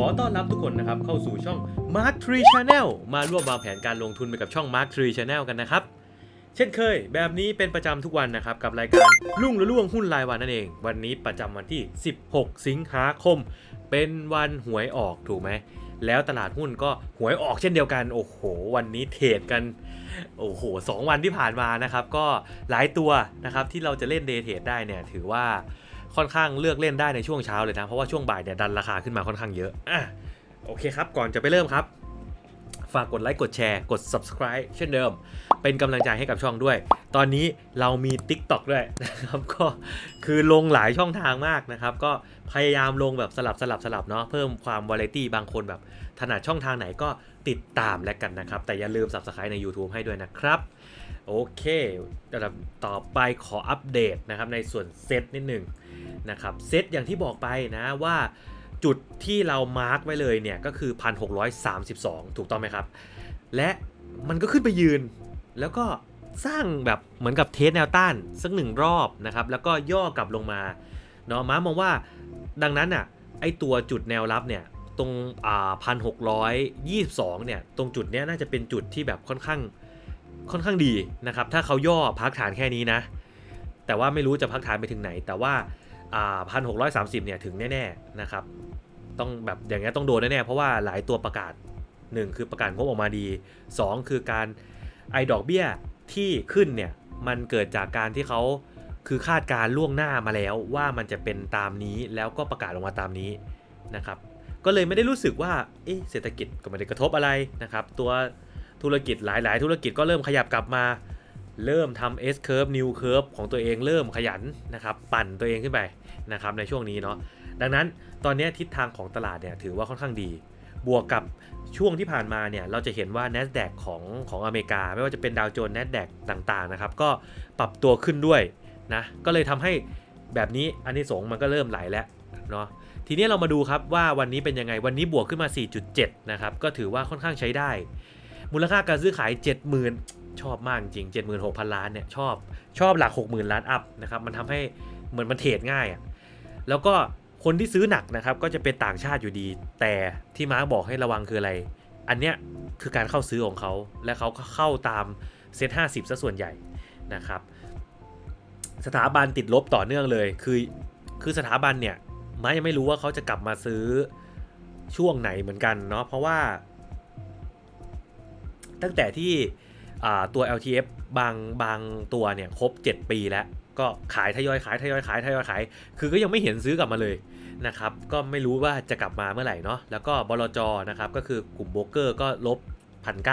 ขอต้อนรับทุกคนนะครับเข้าสู่ช่อง Mark Tree Channel มาร่วมวางแผนการลงทุนไปกับช่อง Mark Tree Channel กันนะครับ เช่นเคย แบบนี้เป็นประจำทุกวันนะครับ กับรายการลุ่งระล่วงหุ้นรายวันนั่นเอง วันนี้ประจำวันที่ 16 สิงหาคม เป็นวันหวยออกถูกไหมแล้วตลาดหุ้นก็หวยออกเช่นเดียวกัน โอ้โห วันนี้เทรดกัน โอ้โหสองวันที่ผ่านมานะครับ ก็หลายตัวนะครับที่เราจะเล่นเดย์เทรดได้เนี่ยถือว่า ค่อนข้างเลือกเล่นได้ในช่วงเช้าเลยนะ เพราะว่าช่วงบ่ายเนี่ยดันราคาขึ้นมาค่อนข้างเยอะอะโอเคครับ ก่อนจะไปเริ่มครับ ฝากกดไลค์กดแชร์กด subscribe เช่นเดิม เป็นกำลังใจให้กับช่องด้วย ตอนนี้เรามี TikTok ด้วยนะครับก็คือลงหลายช่องทางมากนะครับ ก็พยายามลงแบบสลับสลับสลับเนาะเพิ่มความวาไรตี้บางคนแบบถนัดช่องทางไหนก็ติดตามแล้วกันนะครับ แต่อย่าลืม subscribe ใน YouTube ให้ด้วยนะครับโอเคระดับต่อไปขออัปเดตนะครับในส่วนเซตนิดหนึ่ง นะครับเซตอย่างที่บอกไปนะว่าจุดที่เรามาร์กไว้เลยเนี่ยก็คือ 1632 ถูกต้องไหมครับ และมันก็ขึ้นไปยืน แล้วก็สร้างแบบเหมือนกับเทสแนวต้านสักหนึ่งรอบนะครับแล้วก็ย่อกลับลงมาเนาะม้ามองว่าดังนั้นอะไอตัวจุดแนวรับเนี่ยตรงอ่าพันหกร้อยยี่สิบสองเนี่ยตรงจุดเนี้ยน่าจะเป็นจุดที่แบบค่อนข้างค่อนข้างดีนะครับถ้าเขาย่อพักฐานแค่นี้นะ แต่ว่าไม่รู้จะพักฐานไปถึงไหน แต่ว่าอ่า พันหกร้อยสามสิบเนี่ยถึงแน่ๆนะครับต้องแบบอย่างเงี้ยต้องโดนแน่ๆเพราะว่าหลายตัวประกาศ 1 คือประกาศงบออกมาดี 2 คือการไอดอกเบี้ยที่ขึ้นเนี่ยมันเกิดจากการที่เขาคือคาดการ์ล่วงหน้ามาแล้วว่ามันจะเป็นตามนี้แล้วก็ประกาศออกมาตามนี้นะครับก็เลยไม่ได้รู้สึกว่าเอ๊ะเศรษฐกิจก็ไม่ได้กระทบอะไรนะครับตัวธุรกิจหลาย ๆ ธุรกิจก็เริ่มขยับกลับมา เริ่มทำ S curve new curve ของตัวเองเริ่มขยันนะครับปั่นตัวเองขึ้นไปนะครับในช่วงนี้เนาะดังนั้นตอนนี้ทิศทางของตลาดเนี่ยถือว่าค่อนข้างดี บวกกับช่วงที่ผ่านมาเนี่ยเราจะเห็นว่า NASDAQ ของของอเมริกา ไม่ว่าจะเป็นดาวโจนส์ NASDAQ ต่างๆนะครับก็ปรับตัวขึ้นด้วยนะก็เลยทำให้แบบนี้อันนี้สงมันก็เริ่มไหลแล้วเนาะทีนี้เรามาดูครับว่าวันนี้เป็นยังไงวันนี้บวกขึ้นมา 4.7 นะครับ ก็ถือว่าค่อนข้างใช้ได้ มูลค่าการซื้อขาย 70,000 ชอบมากจริง 76,000 ล้านเนี่ยชอบชอบหลัก 60,000 ล้านอัพนะครับมันทำให้เหมือนมันเทรดง่ายอะ่ะแล้วก็คนที่ซื้อหนักนะครับก็จะเป็นต่างชาติอยู่ดี แต่ที่มาร์กบอกให้ระวังคืออะไร อันเนี้ยคือการเข้าซื้อของเขา และเขาก็เข้าตามเซ็ต50ซะส่วนใหญ่นะครับ สถาบันติดลบต่อเนื่องเลย คือคือสถาบันเนี่ยมายังไม่รู้ว่าเขาจะกลับมาซื้อช่วงไหนเหมือนกันเนาะเพราะว่า ตั้งแต่ที่ ตัว LTF บางบางตัวเนี่ยครบ 7 ปีแล้ว ก็ขายทยอยขายทยอยขายทยอยขาย คือก็ยังไม่เห็นซื้อกลับมาเลยนะครับ ก็ไม่รู้ว่าจะกลับมาเมื่อไหร่เนาะ แล้วก็บลจนะครับ ก็คือกลุ่มโบรกเกอร์ก็ลบพันเ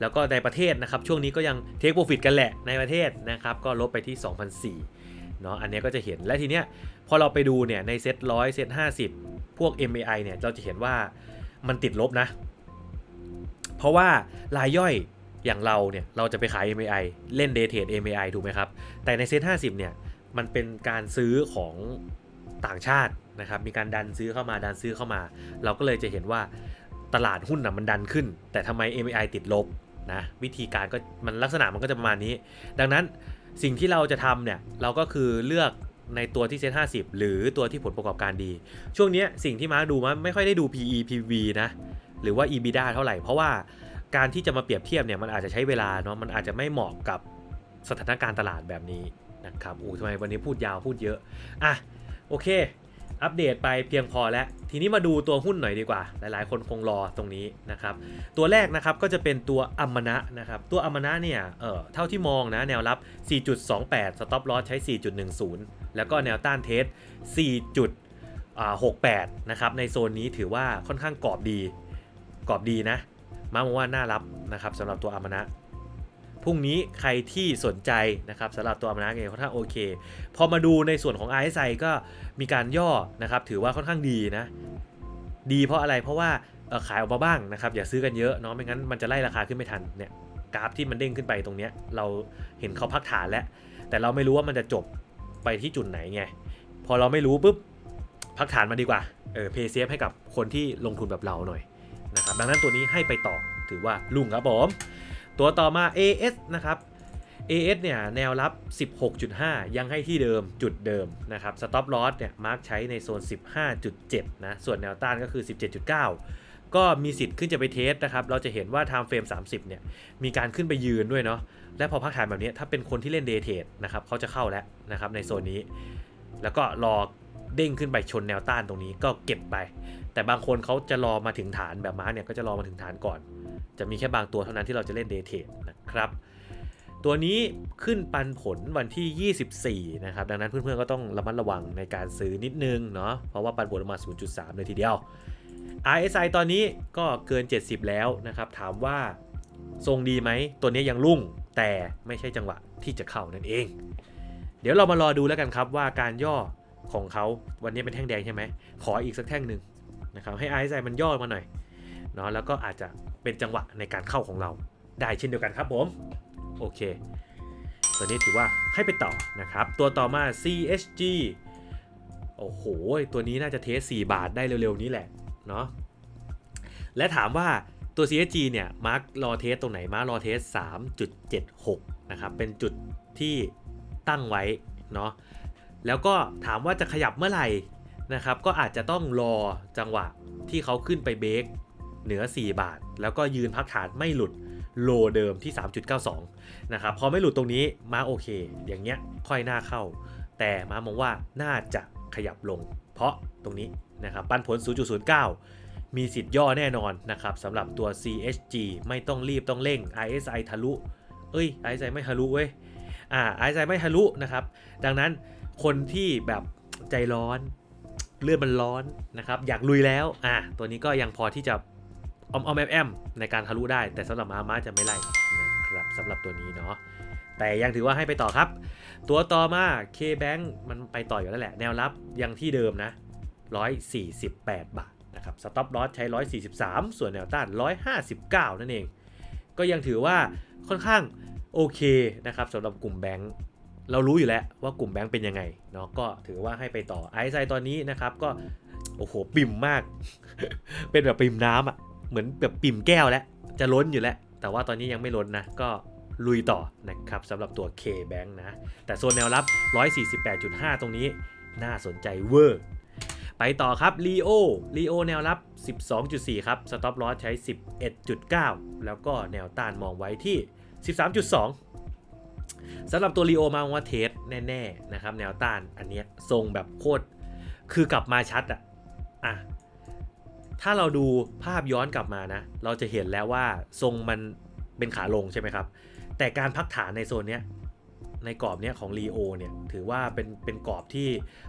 แล้วก็ในประเทศนะครับ ช่วงนี้ก็ยังเทคโปรฟิตกันแหละในประเทศนะครับ ก็ลบไปที่ 2,004เนาะ อันนี้ก็จะเห็น และทีเนี้ยพอเราไปดูเนี่ยในเซ็ตร้อยเซ็ตห้าสิบพวก MAI เนี่ยเราจะเห็นว่ามันติดลบนะ เพราะว่ารายย่อย อย่างเราเนี่ยเราจะไปขาย MAI เล่น Day Trade MAI ถูกไหมครับ แต่ในเซ็ต50 เนี่ย มันเป็นการซื้อของต่างชาตินะครับ มีการดันซื้อเข้ามาดันซื้อเข้ามา เราก็เลยจะเห็นว่าตลาดหุ้นนะมันดันขึ้น แต่ทำไม MAI ติดลบนะวิธีการก็มันลักษณะมันก็จะประมาณนี้ ดังนั้นสิ่งที่เราจะทำเนี่ยเราก็คือเลือกในตัวที่เซ็ต50หรือตัวที่ผลประกอบการดี ช่วงนี้สิ่งที่มาดูมันไม่ค่อยได้ดู PE PV นะ หรือว่า EBITDA เท่าไหร่ เพราะว่า การที่จะมาเปรียบเทียบเนี่ยมันอาจจะใช้เวลาเนาะมันอาจจะไม่เหมาะกับสถานการณ์ตลาดแบบนี้นะครับอู้ทำไมวันนี้พูดยาวพูดเยอะอะโอเค อัปเดตไปเพียงพอแล้ว ทีนี้มาดูตัวหุ้นหน่อยดีกว่า หลายๆ คนคงรอตรงนี้นะครับ ตัวแรกนะครับก็จะเป็นตัวอัมมนะนะครับ ตัวอัมมนะเนี่ยเออเท่าที่มองนะแนวรับ 4.28 สต็อปลอสใช้ 4.10 แล้วก็แนวต้านเทส 4.68 นะครับในโซนนี้ถือว่าค่อนข้างกรอบดีกรอบดีนะ มาบอกว่าน่ารับนะครับสำหรับตัวอัมมนะพรุ่งนี้ใครที่สนใจนะครับสำหรับตัวอัมมนะเองค่อนข้าโอเค พอมาดูในส่วนของ RSI ก็มีการย่อนะครับถือว่าค่อนข้างดีนะ ดีเพราะอะไรเพราะว่าขายออกมาบ้างนะครับอย่าซื้อกันเยอะเนาะไม่งั้นมันจะไล่ราคาขึ้นไม่ทันเนี่ยกราฟที่มันเด้งขึ้นไปตรงเนี้ยเราเห็นเขาพักฐานแล้ว แต่เราไม่รู้ว่ามันจะจบไปที่จุดไหนไงพอเราไม่รู้ปุ๊บพักฐานมาดีกว่าเออเพย์เซฟให้กับคนที่ลงทุนแบบเราหน่อย นะครับดังนั้นตัวนี้ให้ไปต่อถือว่าลุ่งครับผมตัวต่อมา AS นะครับ AS เนี่ยแนวรับ 16.5 ยังให้ที่เดิมจุดเดิมนะครับ Stop Loss เนี่ยมาร์กใช้ในโซน 15.7 นะ ส่วนแนวต้านก็คือ 17.9 ก็มีสิทธิ์ขึ้นจะไปเทสนะครับ เราจะเห็นว่า Time Frame 30 เนี่ย มีการขึ้นไปยืนด้วยเนาะและพอพักฐานแบบนี้ถ้าเป็นคนที่เล่น Day Trade นะครับเขาจะเข้าแล้วนะครับในโซนนี้ แล้วก็รอ เด้งขึ้นไปชนแนวต้านตรงนี้ก็เก็บไป แต่บางคนเขาจะรอมาถึงฐานแบบม้าเนี่ยก็จะรอมาถึงฐานก่อน จะมีแค่บางตัวเท่านั้นที่เราจะเล่น Day Trade นะครับตัวนี้ขึ้นปันผลวันที่ 24 นะครับ ดังนั้นเพื่อนๆก็ต้องระมัดระวังในการซื้อนิดนึงเนาะเพราะว่าปันผลออกมา 0.3 เลยทีเดียว RSI ตอนนี้ก็เกิน 70 แล้วนะครับ ถามว่าทรงดีไหม ตัวนี้ยังรุ่งแต่ไม่ใช่จังหวะที่จะเข้านั่นเอง เดี๋ยวเรามารอดูแล้วกันครับว่าการย่อ ของเขาวันนี้เป็นแท่งแดงใช่ไหมขออีกสักแท่งหนึ่งนะครับให้ RSI มันย่อมาหน่อยเนาะแล้วก็อาจจะเป็นจังหวะในการเข้าของเรา ได้เช่นเดียวกันครับผมโอเค ตัวนี้ถือว่าให้ไปต่อนะครับ ตัวต่อมา CSG โอ้โห ตัวนี้น่าจะเทส 4 บาทได้เร็วๆนี้แหละเนาะและถามว่าตัว CSG เนี่ยมาร์กรอเทสตรงไหนมาร์กรอเทส 3.76 นะครับ เป็นจุดที่ตั้งไว้เนาะ แล้วก็ถามว่าจะขยับเมื่อไหร่นะครับ ก็อาจจะต้องรอจังหวะที่เขาขึ้นไปเบรกเหนือ 4 บาท แล้วก็ยืนพักฐานไม่หลุดโลเดิมที่ 3.92 นะครับ พอไม่หลุดตรงนี้มาโอเค อย่างเงี้ยค่อยหน่าเข้า แต่มามองว่าน่าจะขยับลง เพราะตรงนี้นะครับ ปันผล 0.09 มีสิทธิ์ย่อแน่นอนนะครับสำหรับตัว CHG ไม่ต้องรีบต้องเร่ง RSI ทะลุ เอ้ย RSI ไม่ทะลุเว้ย อ่า RSI ไม่ทะลุนะครับ ดังนั้น คนที่แบบใจร้อน เลือดมันร้อนนะครับ อยากลุยแล้ว อ่าตัวนี้ก็ยังพอที่จะออมออมแอมแอมในการทะลุได้ แต่สำหรับมาม้าจะไม่ไล่นะครับสำหรับตัวนี้เนาะแต่ยังถือว่าให้ไปต่อครับ ตัวต่อมา K-Bank มันไปต่ออยู่แล้วแหละ แนวรับยังที่เดิมนะ 148 บาทนะครับสต็อปลอสใช้ 143 ส่วนแนวต้าน 159 นั่นเอง ก็ยังถือว่าค่อนข้างโอเคนะครับสำหรับกลุ่มแบงค์ เรารู้อยู่แล้วว่ากลุ่มแบงค์เป็นยังไงเนาะก็ถือว่าให้ไปต่อไอซ์ไซตอนนี้นะครับก็โอ้โหปิ่มมาก เป็นแบบปิ่มน้ำอะเหมือนแบบปิ่มแก้วแล้วจะล้นอยู่แล้ว แต่ว่าตอนนี้ยังไม่ล้นนะก็ลุยต่อนะครับสำหรับตัว K-Bank นะ แต่โซนแนวรับ 148.5 ตรงนี้น่าสนใจเวอร์ ไปต่อครับ Leo Leo แนวรับ 12.4 ครับ Stop Loss ใช้ 11.9 แล้วก็แนวต้านมองไว้ที่ 13.2 สำหรับตัว Leo มองว่าเทสแน่ๆนะครับแนวต้านอันเนี้ยทรงแบบโคตรคือกลับมาชัดอะอะถ้าเราดูภาพย้อนกลับมานะ เราจะเห็นแล้วว่าทรงมันเป็นขาลงใช่ไหมครับ แต่การพักฐานในโซนเนี้ยในกรอบเนี้ยของ r ีโอเนี่ยถือว่าเป็นเป็นกรอบที่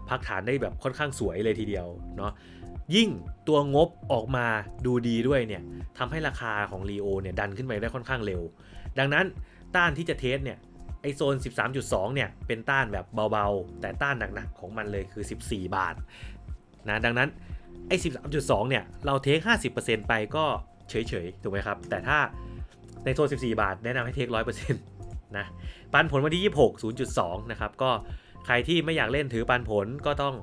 พักฐานได้แบบค่อนข้างสวยเลยทีเดียวเนาะยิ่งตัวงบออกมาดูดีด้วยเนี่ยทำให้ราคาของ r ีโอเนี่ยดันขึ้นไปได้ค่อนข้างเร็ว ดังนั้นต้านที่จะเทสเนี่ย ไอโซน 13.2 เนี่ย เป็นต้านแบบเบาๆ แต่ต้านหนักๆ ของมันเลยคือ 14 บาทนะดังนั้นไอ้13.2 เนี่ย เราเทค 50%ไปก็เฉยๆ ถูกไหมครับ แต่ถ้าในโซน 14 บาท แนะนำให้เทค 100%นะปันผลวันที่ 26 0.2 นะครับ ก็ใครที่ไม่อยากเล่นถือปันผลก็ต้อง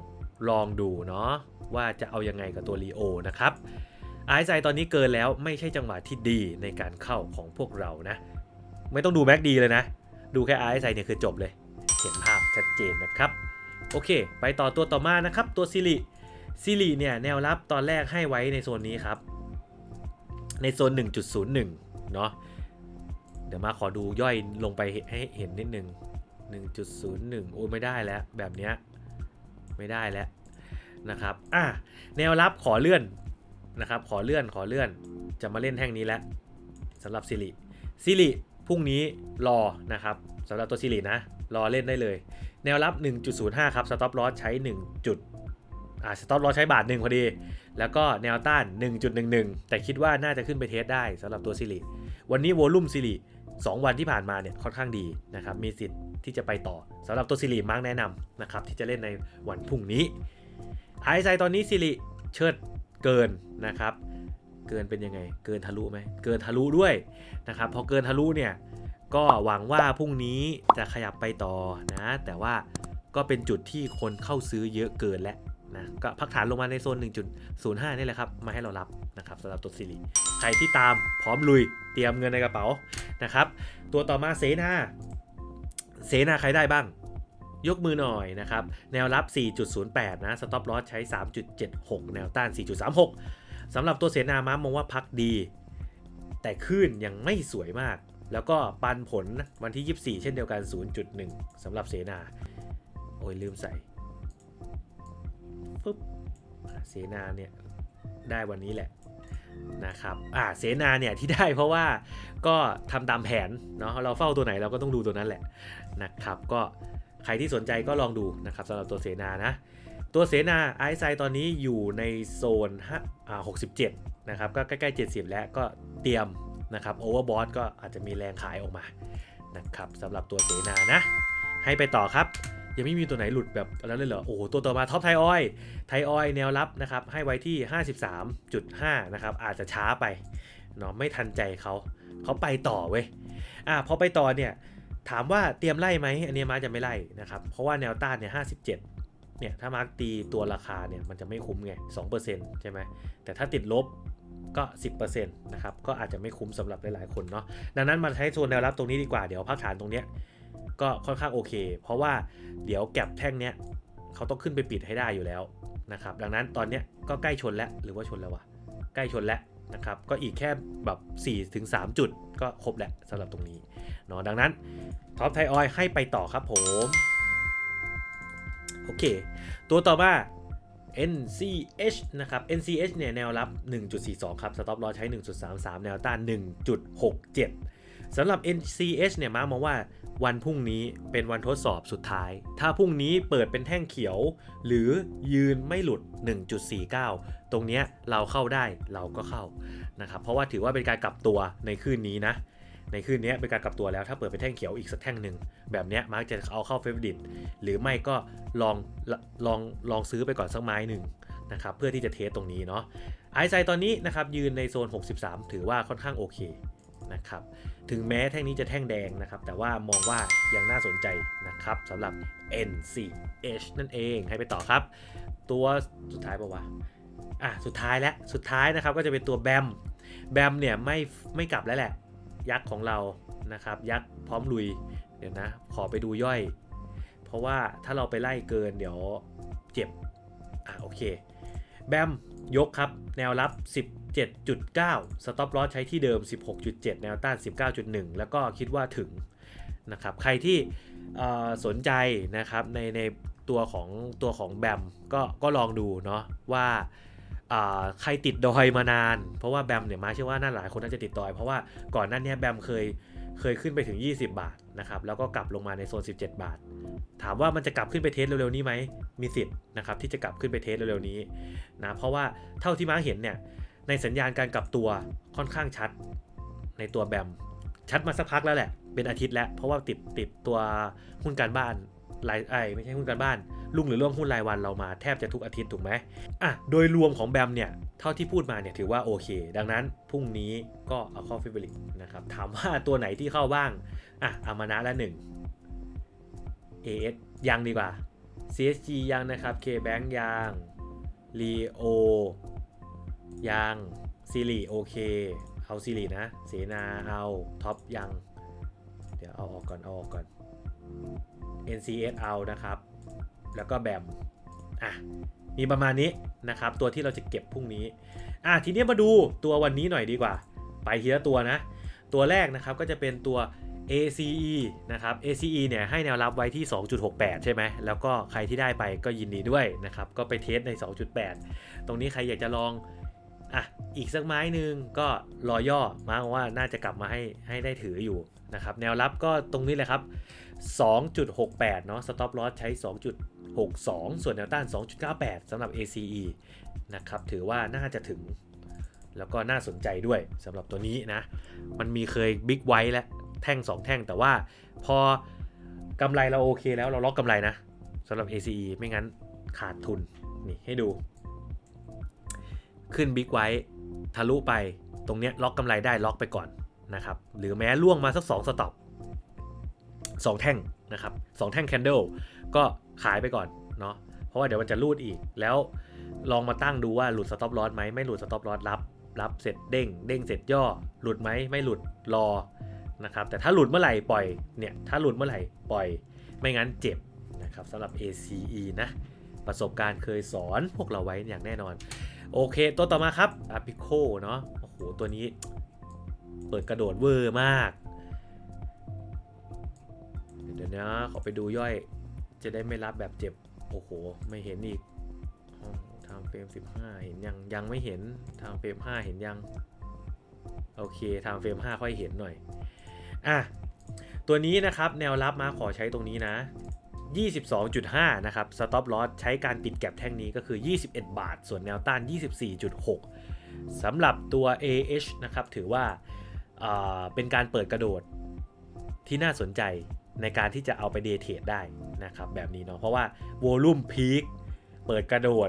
ลองดูเนาะว่าจะเอายังไงกับตัวลีโอนะครับไอซ์ไซตอนนี้เกินแล้วไม่ใช่จังหวะที่ดีในการเข้าของพวกเรานะ ไม่ต้องดูแม็กดีเลยนะ ดูแค่ไอซ์ไซเนี่ยคือจบเลย เห็นภาพชัดเจนนะครับ โอเค ไปต่อตัวต่อมานะครับ ตัวซิริซิริเนี่ยแนวรับตอนแรกให้ไว้ในโซนนี้ครับ ในโซน 1.01 เนาะเดี๋ยวมาขอดูย่อยลงไปให้เห็นนิดนึง 1.01 โอ้ไม่ได้แล้ว แบบเนี้ยไม่ได้แล้วนะครับ อะ แนวรับขอเลื่อนนะครับ ขอเลื่อน ขอเลื่อน จะมาเล่นแท่งนี้แล้วสำหรับซิริซิริ พรุ่งนี้รอนะครับสำหรับตัวซิรินะ รอเล่นได้เลย แนวรับ 1.05 ครับสต็อปลอสใช้ 1. จุดอ่าสต็อปลอสใช้บาทหนึ่งพอดี แล้วก็แนวต้าน 1.11 แต่คิดว่าน่าจะขึ้นไปเทสได้สำหรับตัวซิริวันนี้โวลุ่มซิริ2 วันที่ผ่านมาเนี่ยค่อนข้างดีนะครับมีสิทธิ์ที่จะไปต่อสำหรับตัวซิริมาร์กแนะนำนะครับที่จะเล่นในวันพรุ่งนี้ไอซ์ไซตอนนี้ซิริเชิดเกินนะครับ เกินเป็นยังไง เกินทะลุไหมเกินทะลุด้วยนะครับพอเกินทะลุเนี่ยก็หวังว่าพรุ่งนี้จะขยับไปต่อนะ แต่ว่าก็เป็นจุดที่คนเข้าซื้อเยอะเกินแล้วนะก็พักฐานลงมาในโซน 1.05 นี่แหละครับ มาให้เรารับนะครับสำหรับตัวซิริใครที่ตามพร้อมลุยเตรียมเงินในกระเป๋านะครับ ตัวต่อมาเสนาเสนาใครได้บ้าง ยกมือหน่อยนะครับ แนวรับ 4.08 นะ สต็อปลอสใช้ 3.76 แนวต้าน 4.36 สำหรับตัวเสนาม้ามองว่าพักดี แต่ขึ้นยังไม่สวยมาก แล้วก็ปันผลวันที่ 24 เช่นเดียวกัน 0.1สำหรับเสนา โอ้ยลืมใส่ปุ๊บเสนาเนี่ยได้วันนี้แหละนะครับอ่าเสนาเนี่ยที่ได้เพราะว่าก็ทำตามแผนเนาะเราเฝ้าตัวไหนเราก็ต้องดูตัวนั้นแหละนะครับ ก็ใครที่สนใจก็ลองดูนะครับสำหรับตัวเสนานะ ตัวเสนาไอซ์ไซตอนนี้อยู่ในโซน5อ่า67นะครับก็ใกล้ๆ 70 แล้วก็เตรียมนะครับโอเวอร์บอทก็อาจจะมีแรงขายออกมานะครับสำหรับตัวเสนานะ ให้ไปต่อครับ ยังไม่มีตัวไหนหลุดแบบนั้นเลยเหรอ โอ้โห ตัวต่อมาท็อปไทออยไทออยแนวรับนะครับ ให้ไว้ที่ 53.5 นะครับ อาจจะช้าไปเนาะไม่ทันใจเขา เขาไปต่อเว้ยอะพอไปต่อเนี่ย ถามว่าเตรียมไล่ไหมอันนี้มาจะไม่ไล่นะครับ เพราะว่าแนวต้านเนี่ย 57 เนี่ยถ้ามาร์คตีตัวราคาเนี่ยมันจะไม่คุ้มไง2%ใช่ไหมแต่ถ้าติดลบก็ 10%นะครับ ก็อาจจะไม่คุ้มสำหรับหลาย ๆ คนเนาะ ดังนั้นมาใช้โซนแนวรับตรงนี้ดีกว่า เดี๋ยวพักฐานตรงเนี้ยก็ค่อนข้างโอเค เพราะว่าเดี๋ยวแก็บแท่งเนี้ยเขาต้องขึ้นไปปิดให้ได้อยู่แล้วนะครับ ดังนั้นตอนเนี้ยก็ใกล้ชนแล้ว หรือว่าชนแล้ววะ ใกล้ชนแล้วนะครับ ก็อีกแค่แบบ4ถึง3จุดก็ครบแล้วสำหรับตรงนี้เนาะ ดังนั้นท็อปไทยออยให้ไปต่อครับผม โอเค ตัวต่อมา NCH นะครับ NCH เนี่ยแนวรับ 1.42 ครับ สต็อปลอใช้ 1.33 แนวต้าน 1.67 สำหรับ NCH เนี่ยมามองว่าวันพรุ่งนี้เป็นวันทดสอบสุดท้าย ถ้าพรุ่งนี้เปิดเป็นแท่งเขียว หรือยืนไม่หลุด 1.49 ตรงเนี้ยเราเข้าได้เราก็เข้านะครับ เพราะว่าถือว่าเป็นการกลับตัวในคืนนี้นะ ในคืนนี้เป็นการกลับตัวแล้วถ้าเปิดเป็นแท่งเขียวอีกสักแท่งหนึ่งแบบนี้มาร์กจะเอาเข้าเฟเวอร์ดิตหรือไม่ก็ลองลองลองซื้อไปก่อนสักไม้หนึ่งนะครับเพื่อที่จะเทสตรงนี้เนาะไอซ์ไซตอนนี้นะครับยืนในโซน 63 ถือว่าค่อนข้างโอเคนะครับถึงแม้แท่งนี้จะแท่งแดงนะครับ แต่ว่ามองว่ายังน่าสนใจนะครับสำหรับ NCH นั่นเองให้ไปต่อครับ ตัวสุดท้ายปะวะอะสุดท้ายแล้วสุดท้ายนะครับก็จะเป็นตัวแบมแบมเนี่ยไม่ไม่กลับแล้วแหละ ยักษ์ของเรานะครับ ยักษ์พร้อมลุย เดี๋ยวนะ ขอไปดูย่อย เพราะว่าถ้าเราไปไล่เกินเดี๋ยวเจ็บ อะโอเค แบมยกครับ แนวรับ 17.9 สต็อปลอสใช้ที่เดิม 16.7 แนวต้าน 19.1 แล้วก็คิดว่าถึงนะครับ ใครที่สนใจนะครับในในตัวของตัวของแบมก็ก็ลองดูเนาะว่า ใครติดดอยมานาน เพราะว่าแบมเนี่ยมาเชื่อว่าน่าหลายคนน่าจะติดดอย เพราะว่าก่อนหน้านี้แบมเคยเคยขึ้นไปถึง 20 บาทนะครับแล้วก็กลับลงมาในโซน 17 บาท ถามว่ามันจะกลับขึ้นไปเทสเร็วๆนี้ไหมมีสิทธิ์นะครับที่จะกลับขึ้นไปเทสเร็วๆนี้นะเพราะว่าเท่าที่มาเห็นเนี่ยในสัญญาณการกลับตัวค่อนข้างชัดในตัวแบมชัดมาสักพักแล้วแหละเป็นอาทิตย์แล้ว เพราะว่าติดติดตัวหุ้นการบ้าน รายไอไม่ใช่หุ้นการบ้านลุงหรือร่วมหุ้นรายวันเรามาแทบจะทุกอาทิตย์ถูกไหมอะโดยรวมของแบมเนี่ยเท่าที่พูดมาเนี่ยถือว่าโอเค ดังนั้นพรุ่งนี้ก็เอาเข้าฟิบริกนะครับถามว่าตัวไหนที่เข้าบ้างอะอามานะละหนึ่ง AS ยังดีกว่า CSG ยังนะครับ KBank ยัง Leo ยังซิริโอเค เอาซิรินะ เสนา เอา ท็อปยัง เดี๋ยวเอาออกก่อน เอาออกก่อน NCS เอานะครับ แล้วก็แบมอะมีประมาณนี้นะครับ ตัวที่เราจะเก็บพรุ่งนี้อะทีนี้มาดูตัววันนี้หน่อยดีกว่า ไปทีละตัวนะ ตัวแรกนะครับก็จะเป็นตัว ACE นะครับ ACE เนี่ยให้แนวรับไว้ที่ 2.68 ใช่ไหม แล้วก็ใครที่ได้ไปก็ยินดีด้วยนะครับ ก็ไปเทสใน 2.8 ตรงนี้ใครอยากจะลอง อะ อีกสักไม้หนึ่งก็รอย่อมาว่าน่าจะกลับมาให้ให้ได้ถืออยู่นะครับ แนวรับก็ตรงนี้แหละครับ 2.68 เนาะ stop loss ใช้ 2.62 ส่วนแนวต้าน 2.98 สำหรับ ACE นะครับ ถือว่าน่าจะถึง แล้วก็น่าสนใจด้วยสำหรับตัวนี้นะ มันมีเคยบิ๊กไว้แล้วแท่ง 2 แท่งแต่ว่าพอกำไรเราโอเคแล้วเราล็อกกำไรนะสำหรับ ACE ไม่งั้นขาดทุน นี่ให้ดู ขึ้นบิ๊กไว้ทะลุไปตรงเนี้ยล็อกกำไรได้ล็อกไปก่อนนะครับ หรือแม้ล่วงมาสัก 2 สต็อป 2 แท่งนะครับ2แท่งแคนเดลก็ขายไปก่อนเนาะเพราะว่าเดี๋ยวมันจะรูดอีก แล้วลองมาตั้งดูว่าหลุดสต็อปลอสไหมไม่หลุดสต็อปลอสรับ รับเสร็จเด้ง เด้งเสร็จย่อ หลุดไหมไม่หลุดรอนะครับแต่ถ้าหลุดเมื่อไหร่ปล่อยเนี่ยถ้าหลุดเมื่อไหร่ปล่อย ไม่งั้นเจ็บนะครับสำหรับ ACE นะประสบการณ์เคยสอนพวกเราไว้อย่างแน่นอน โอเค ตัวต่อมาครับ a p i c o เนาะโอ้โหตัวนี้ เปิดกระโดดเวอร์มาก เดี๋ยวนะขอไปดูย่อย จะได้ไม่รับแบบเจ็บ โอ้โห ไม่เห็นอีกทางเฟรม15 เห็นยัง ยังไม่เห็นทางเฟรม5 เห็นยัง โอเคทางเฟรม5 ค่อยเห็นหน่อย อะ ตัวนี้นะครับแนวรับมาขอใช้ตรงนี้นะ 22.5 นะครับ stop loss ใช้การปิดแก็บแท่งนี้ก็คือ 21 บาท ส่วนแนวต้าน 24.6สำหรับตัว AH นะครับ ถือว่าอ่าเป็นการเปิดกระโดดที่น่าสนใจ ในการที่จะเอาไปเดทเทรดได้นะครับแบบนี้เนาะเพราะว่า volume peak เปิดกระโดด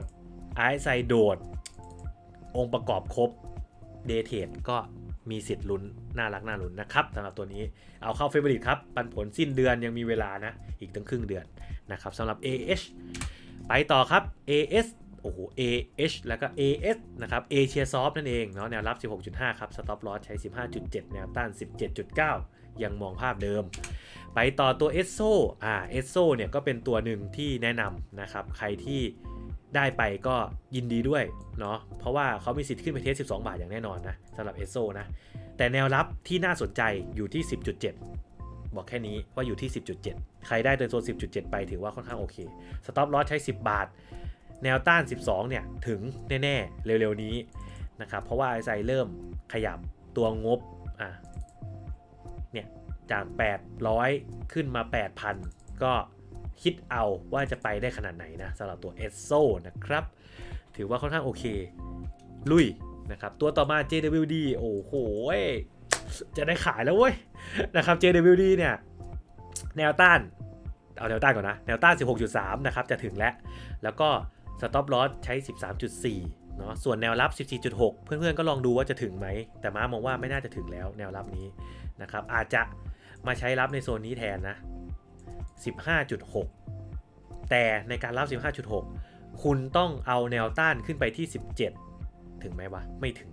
ไอซ์ไซโดด องค์ประกอบครบเดทเทรดก็มีสิทธิ์ลุ้น น่ารักน่าลุ้นนะครับสำหรับตัวนี้เอาเข้าเฟเวอริตครับ ปันผลสิ้นเดือนยังมีเวลานะ อีกตั้งครึ่งเดือนนะครับสำหรับ AH ไปต่อครับ AS โอ้โห AH แล้วก็ AS นะครับ Asia Soft นั่นเองเนาะแนวรับ 16.5 ครับ Stop Loss ใช้ 15.7 แนวต้าน 17.9 ยังมองภาพเดิม ไปต่อตัว ESSO อ่า ESSO เนี่ยก็เป็นตัวหนึ่งที่แนะนำนะครับ ใครที่ได้ไปก็ยินดีด้วยเนาะ เพราะว่าเขามีสิทธิ์ขึ้นไปเทส 12 บาทอย่างแน่นอนนะสำหรับ ESSO นะ แต่แนวรับที่น่าสนใจอยู่ที่ 10.7 บอกแค่นี้ว่าอยู่ที่ 10.7 ใครได้โดยโซน 10.7 ไปถือว่าค่อนข้างโอเค สต็อปลอสใช้ 10 บาท แนวต้าน 12 เนี่ยถึงแน่ ๆ เร็ว ๆ นี้นะครับ เพราะว่าไอไซเริ่มขยับตัวงบอะ จาก 800 ขึ้นมา 8,000 ก็คิดเอาว่าจะไปได้ขนาดไหนนะสำหรับตัว e s s o นะครับ ถือว่าค่อนข้างโอเค ลุยนะครับ ตัวต่อมา JWD โอ้โห จะได้ขายแล้วเว้ยนะครับ JWD เนี่ย แนวต้าน เอาแนวต้านก่อนนะ แนวต้าน 16.3 นะครับ จะถึงแล้ว แล้วก็ stop loss ใช้ 13.4 เนาะส่วนแนวรับ 14.6 เพื่อนๆ ก็ลองดูว่าจะถึงไหม แต่ม้ามองว่าไม่น่าจะถึงแล้วแนวรับนี้นะครับ อาจจะ มาใช้รับในโซนนี้แทนนะ 15.6 แต่ในการรับ 15.6 คุณต้องเอาแนวต้านขึ้นไปที่ 17 ถึงไหมวะ ไม่ถึง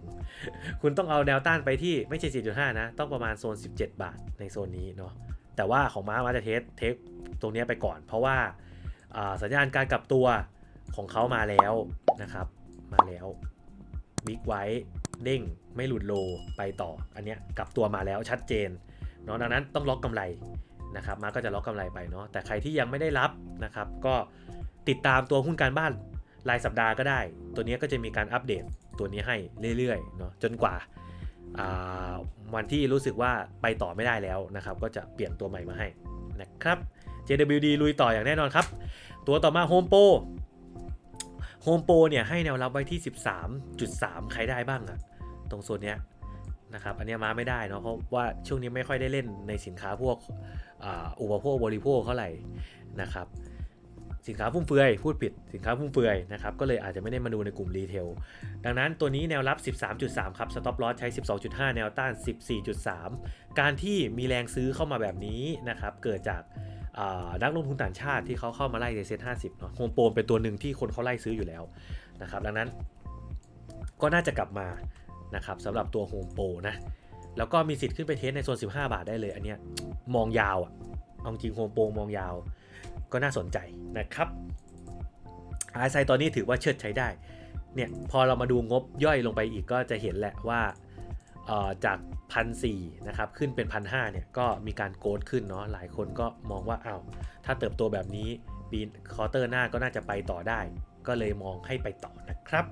คุณต้องเอาแนวต้านไปที่ไม่ใช่ 4.5 นะ ต้องประมาณโซน 17 บาทในโซนนี้เนาะ แต่ว่าของม้ามาจะเทสเทคตรงนี้ไปก่อน เพราะว่าอ่าสัญญาณการกลับตัวของเขามาแล้วนะครับ มาแล้วบิ๊กไว้เด้งไม่หลุดโลไปต่อ อันเนี้ยกลับตัวมาแล้วชัดเจน เนาะดังนั้นต้องล็อกกำไรนะครับมาก็จะล็อกกำไรไปเนาะแต่ใครที่ยังไม่ได้รับนะครับ ก็ติดตามตัวหุ้นการบ้านรายสัปดาห์ก็ได้ ตัวนี้ก็จะมีการอัปเดตตัวนี้ให้เรื่อยๆเนาะจนกว่าอ่าวันที่รู้สึกว่าไปต่อไม่ได้แล้วนะครับ ก็จะเปลี่ยนตัวใหม่มาให้นะครับ JWD ลุยต่ออย่างแน่นอนครับ ตัวต่อมา Home Pro Home Pro เนี่ยให้แนวรับไว้ที่ 13.3 ใครได้บ้างอะตรงโซนเนี้ย นะครับอันนี้มาไม่ได้เนาะเพราะว่าช่วงนี้ไม่ค่อยได้เล่นในสินค้าพวกอุปโภคบริโภคเท่าไหร่นะครับสินค้าฟุ่มเฟือยพูดผิดสินค้าฟุ่มเฟือยนะครับก็เลยอาจจะไม่ได้มาดูในกลุ่มรีเทลดังนั้นตัวนี้แนวรับ 13.3 ครับ stop loss ใช้ 12.5 แนวต้าน 14.3 การที่มีแรงซื้อเข้ามาแบบนี้นะครับเกิดจากนักลงทุนต่างชาติที่เขาเข้ามาไล่ในเซ็ต50เนาะโฮมโปรเป็นตัวหนึ่งที่คนเขาไล่ซื้ออยู่แล้วนะครับดังนั้นก็น่าจะกลับมา นะครับสำหรับตัวโฮมโปรนะ แล้วก็มีสิทธิ์ขึ้นไปเทสในโซน 15 บาทได้เลย อันเนี้ยมองยาวอะเอาจริงโฮมโปรมองยาว ก็น่าสนใจนะครับไอไซตอนนี้ถือว่าเชิดใช้ได้เนี่ยพอเรามาดูงบย่อยลงไปอีกก็จะเห็นแหละว่าเอ่อจากพันสนะครับขึ้นเป็นพันหเนี่ยก็มีการโกดขึ้นเนาะหลายคนก็มองว่าอ้าวถ้าเติบโตแบบนี้ปีคอเตอร์หน้าก็น่าจะไปต่อได้ ก็เลยมองให้ไปต่อนะครับ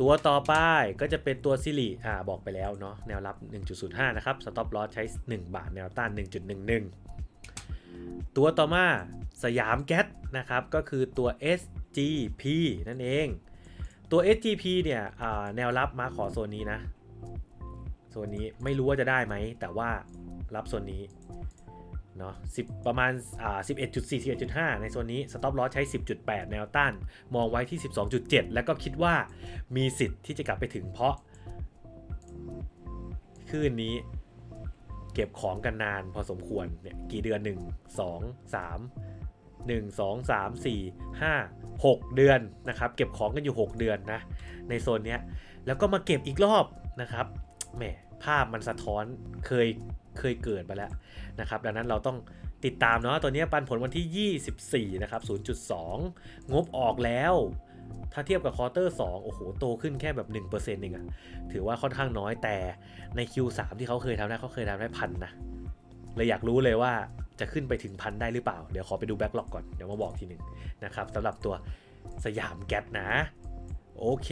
ตัวต่อไปก็จะเป็นตัวซิลิอ่าบอกไปแล้วเนาะแนวรับ 1.05 นะครับ stop loss ใช้ 1 บาท แนวต้าน 1.11 ตัวต่อมาสยามแก๊สนะครับก็คือตัว SGP นั่นเอง ตัว SGP เนี่ยแนวรับมาขอโซนนี้นะ โซนนี้ไม่รู้ว่าจะได้ไหม แต่ว่ารับโซนนี้ เนาะ10ประมาณอ่า11.4 11.5ในโซนนี้ stop loss ใช้10.8แนวต้าน มองไว้ที่12.7แล้วก็คิดว่ามีสิทธิ์ที่จะกลับไปถึงเพราะคืนนี้เก็บของกันนานพอสมควรเนี่ยกี่เดือน1 2 3 1 2 3 4 5 6 เดือนนะครับเก็บของกันอยู่ 6 เดือนนะในโซนเนี้ยแล้วก็มาเก็บอีกรอบนะครับแหมภาพมันสะท้อนเคย เคยเกิดมาแล้วนะครับดังนั้นเราต้องติดตามเนาะตัวนี้ปันผลวันที่ 24 นะครับ 0.2 งบออกแล้ว ถ้าเทียบกับควอเตอร์2โอ้โห โตขึ้นแค่แบบ 1%เองอะถือว่าค่อนข้างน้อยแต่ใน Q3 ที่เขาเคยทำได้เขาเคยทำได้พันนะเลยอยากรู้เลยว่าจะขึ้นไปถึงพันได้หรือเปล่า เดี๋ยวขอไปดูแบ็กหลอกก่อน เดี๋ยวมาบอกทีหนึ่งนะครับสำหรับตัวสยามแก๊สนะ โอเค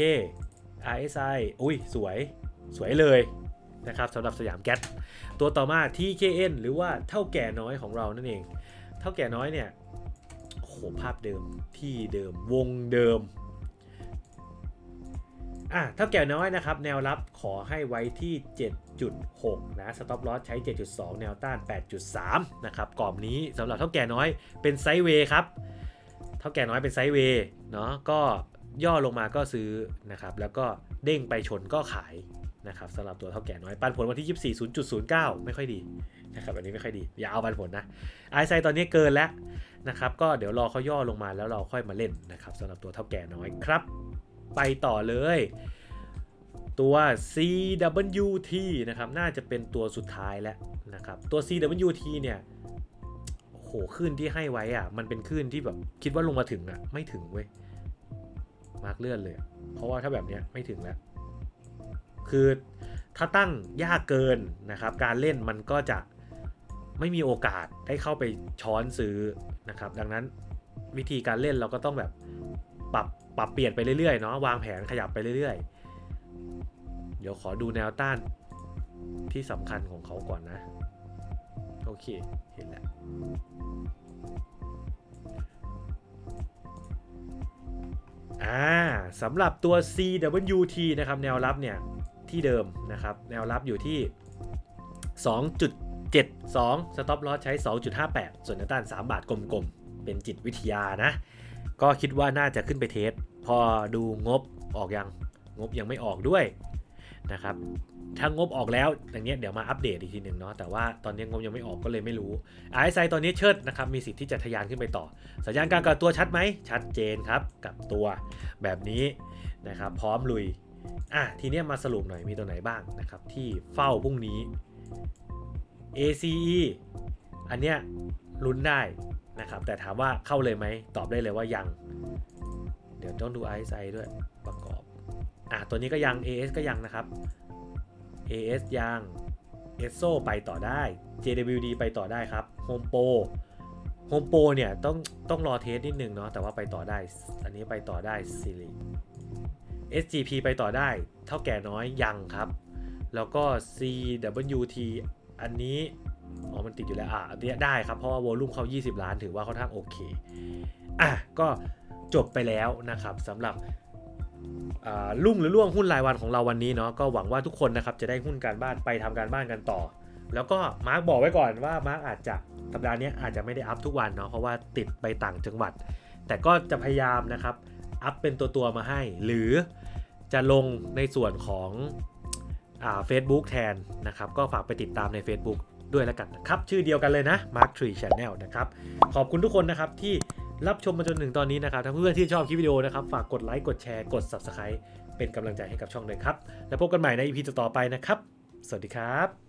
RSI อุ้ย สวย สวยเลย นะครับสำหรับสยามแก๊สตัวต่อมา TKN หรือว่าเท่าแก่น้อยของเรานั่นเอง เท่าแก่น้อยเนี่ยโหภาพเดิมที่เดิมวงเดิมอะเท่าแก่น้อยนะครับ แนวรับขอให้ไว้ที่ 7.6 นะสต็อปลอสใช้ 7.2 แนวต้าน 8.3 นะครับกรอบนี้สำหรับเท่าแก่น้อยเป็นไซด์เวย์ครับ เท่าแก่น้อยเป็นไซด์เวย์เนาะก็ย่อลงมาก็ซื้อนะครับ แล้วก็เด้งไปชนก็ขาย นะครับสำหรับตัวเท่าแก่น้อย ปันผลวันที่ 24 0.09 ไม่ค่อยดีนะครับอันนี้ไม่ค่อยดี อย่าเอาปันผลนะไอไซตอนนี้เกินแล้วนะครับก็เดี๋ยวรอเขาย่อลงมาแล้วเราค่อยมาเล่นนะครับสำหรับตัวเท่าแก่น้อยครับ ไปต่อเลยตัว CWT นะครับน่าจะเป็นตัวสุดท้ายแล้วนะครับตัว CWT เนี่ยโอ้โหคลื่นที่ให้ไว้อะมันเป็นคลื่นที่แบบคิดว่าลงมาถึงอะไม่ถึงเว้ยมาร์กเลื่อนเลย เพราะว่าถ้าแบบเนี้ยไม่ถึงแล้ว คือถ้าตั้งยากเกินนะครับ การเล่นมันก็จะไม่มีโอกาสได้เข้าไปช้อนซื้อนะครับ ดังนั้นวิธีการเล่นเราก็ต้องแบบปรับปรับเปลี่ยนไปเรื่อยๆเนาะวางแผนขยับไปเรื่อยๆ เดี๋ยวขอดูแนวต้านที่สำคัญของเขาก่อนนะ โอเค เห็นแล้ว อ่าสำหรับตัว CWT นะครับ แนวรับเนี่ย ที่เดิมนะครับ แนวรับอยู่ที่ 2.72 Stop Loss ใช้ 2.58 ส่วนแนวต้าน 3 บาทกลมๆ เป็นจิตวิทยานะ ก็คิดว่าน่าจะขึ้นไปเทส พอดูงบออกยัง งบยังไม่ออกด้วยนะครับถ้างบออกแล้วอย่างเงี้ยเดี๋ยวมาอัปเดตอีกทีหนึ่งเนาะแต่ว่าตอนนี้งบยังไม่ออกก็เลยไม่รู้ RSI ตอนนี้เชิดนะครับมีสิทธิ์ที่จะทะยานขึ้นไปต่อ สัญญาณการกับตัวชัดไหมชัดเจนครับกับตัวแบบนี้นะครับพร้อมลุย อะทีเนี้ยมาสรุปหน่อยมีตัวไหนบ้างนะครับ ที่เฝ้าพรุ่งนี้ ACE อันเนี้ยลุ้นได้นะครับ แต่ถามว่าเข้าเลยไหม ตอบได้เลยว่ายัง เดี๋ยวต้องดู RSI ด้วยประกอบ อะตัวนี้ก็ยัง AS ก็ยังนะครับ AS ยัง ESO ไปต่อได้ JWD ไปต่อได้ครับ Home Pro Home Pro เนี่ยต้องต้องรอเทสนิดนึงเนาะแต่ว่าไปต่อได้ อันนี้ไปต่อได้ Siri SGP ไปต่อได้ เท่าแก่น้อยยังครับ แล้วก็ CWT อันนี้อ๋อมันติดอยู่แล้วอะอันเนี้ยได้ครับ เพราะว่าวอลุ่มเขา 20 ล้านถือว่าค่อนข้างโอเค อะ ก็จบไปแล้วนะครับสำหรับลุ่งหรือล่วงหุ้นรายวันของเราวันนี้เนาะก็หวังว่าทุกคนนะครับจะได้หุ้นการบ้านไปทำการบ้านกันต่อ แล้วก็มาร์กบอกไว้ก่อนว่ามาร์กอาจจะสัปดาห์นี้อาจจะไม่ได้อัพทุกวันเนาะเพราะว่าติดไปต่างจังหวัด แต่ก็จะพยายามนะครับ อัพเป็นตัวตัวๆมาให้ หรือจะลงในส่วนของอ่า Facebook แทนนะครับ ก็ฝากไปติดตามใน Facebook ด้วยแล้วกันนะครับ ชื่อเดียวกันเลยนะ Mark Tree Channel นะครับ ขอบคุณทุกคนนะครับที่รับชมมาจนถึงตอนนี้นะครับถ้าเพื่อนที่ชอบคลิปวิดีโอนะครับ ฝากกดไลค์กดแชร์กด Subscribe เป็นกำลังใจให้กับช่องเลยครับ แล้วพบกันใหม่ใน EP ต่อไปนะครับ สวัสดีครับ